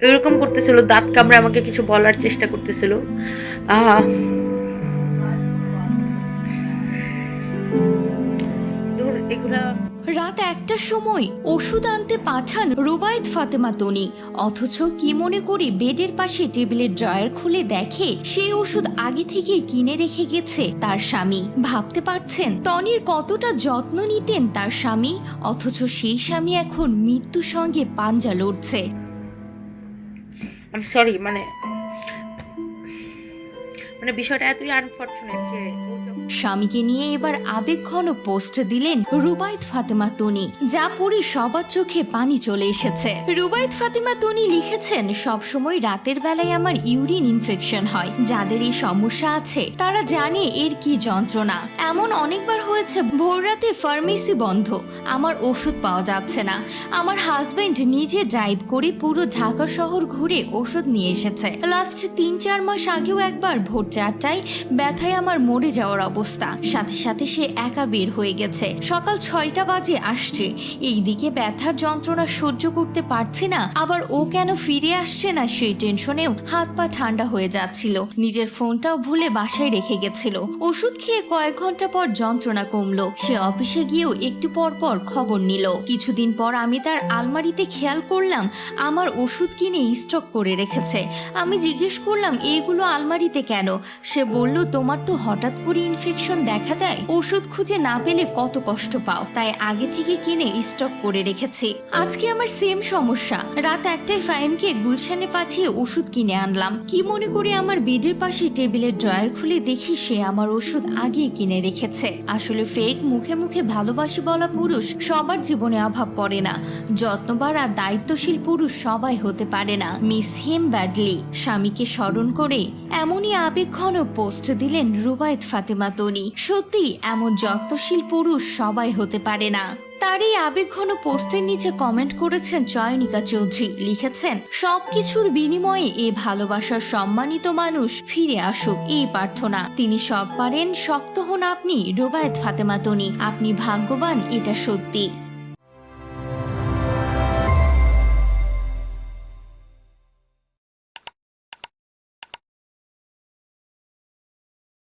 এরকম করতেছিল, দাঁত কামড়ে আমাকে কিছু বলার চেষ্টা করতেছিল। রাত একটার সময় ওষুধ আনতে পাঠান রুবায়েত ফাতেমা তনি। অথচ কি মনে করে বেডের পাশে টেবিলের ড্রয়ার খুলে দেখে সেই ওষুধ আগে থেকেই কিনে রেখে গেছে তার স্বামী। ভাবতে পারছেন তনির কতটা যত্ন নিতেন তার স্বামী? অথচ সেই স্বামী এখন মৃত্যুর সঙ্গে পাঞ্জা লড়ছে। সরি মানে মানে বিষয়টা এতই আনফর্চুনেট যে স্বামীকে নিয়ে এবার আবেগঘন পোস্ট দিলেন রুবায়েত ফাতেমা তনি, যা পড়ে সবার চোখে পানি চলে এসেছে। রুবায়েত ফাতেমা তনি লিখেছেন সবসময় রাতের বেলায় আমার ইউরিন ইনফেকশন হয়, যাদের এই সমস্যা আছে, তারা জানে এর কি যন্ত্রণা। এমন অনেকবার হয়েছে ভোররাতে ফার্মেসি বন্ধ, আমার ওষুধ পাওয়া যাচ্ছে না। আমার হাজবেন্ড নিজে ড্রাইভ করে পুরো ঢাকা শহর ঘুরে ওষুধ নিয়ে এসেছে। লাস্ট তিন চার মাস আগেও একবার ভোর চারটায় ব্যথায় আমার মরে যাওয়ার অবস্থা। সাথে সাথে সে একা বের হয়ে গেছে। সকাল ছয়টা বাজে আসছে। এইদিকে ব্যথার যন্ত্রণা সহ্য করতে পারছি না। আবার ও কেন ফিরে আসছে না সেই টেনশনেও হাত পা ঠান্ডা হয়ে যাচ্ছিল। নিজের ফোনটাও ভুলে বাসায় রেখে গেছিল। ওষুধ খেয়ে কয়েক ঘণ্টা পর যন্ত্রণা কমলো। সে অফিসে গিয়েও একটু পর পর খবর নিল। কিছুদিন পর আমি তার আলমারিতে খেয়াল করলাম, আমার ওষুধ কিনে স্টক করে রেখেছে। আমি জিজ্ঞেস করলাম এইগুলো আলমারিতে কেন? সে বলল, তোমার তো হঠাৎ করে ইনফেকশন দেখা দেয়? ওষুধ খুঁজে না পেলে কত কষ্ট পাও? তাই আগে থেকে কিনে স্টক করে রেখেছি। আজকে আমার সেম সমস্যা। রাত একটায় ফাইমকে গুলশানে পাঠিয়ে ওষুধ কিনে আনলাম। কি মনে করে আমার বেডের পাশে টেবিলের ড্রয়ার খুলে দেখি সে আমার ওষুধ আগেই কিনে রেখেছে। আসলে ফেক মুখে মুখে ভালোবাসি বলা পুরুষ সবার জীবনে অভাব পড়ে না। যত্নবার আর দায়িত্বশীল পুরুষ সবাই হতে পারে না। মিস হিম ব্যাডলি, স্বামীকে স্মরণ করে এমনই আবেগঘন পোস্ট দিলেন রুবায়ত ফাতেমা তনি সত্যি, এমন যত্নশীল পুরুষ সবাই হতে পারে না। তার এই আবেগঘন পোস্টের নিচে কমেন্ট করেছেন চয়নিকা চৌধুরী। লিখেছেন, সবকিছুর বিনিময়ে এ ভালোবাসার সম্মানিত মানুষ ফিরে আসুক, এই প্রার্থনা। তিনি সব পারেন, শক্ত হন আপনি, রোবায়ত ফাতেমা তনি। আপনি ভাগ্যবান, এটা সত্যি।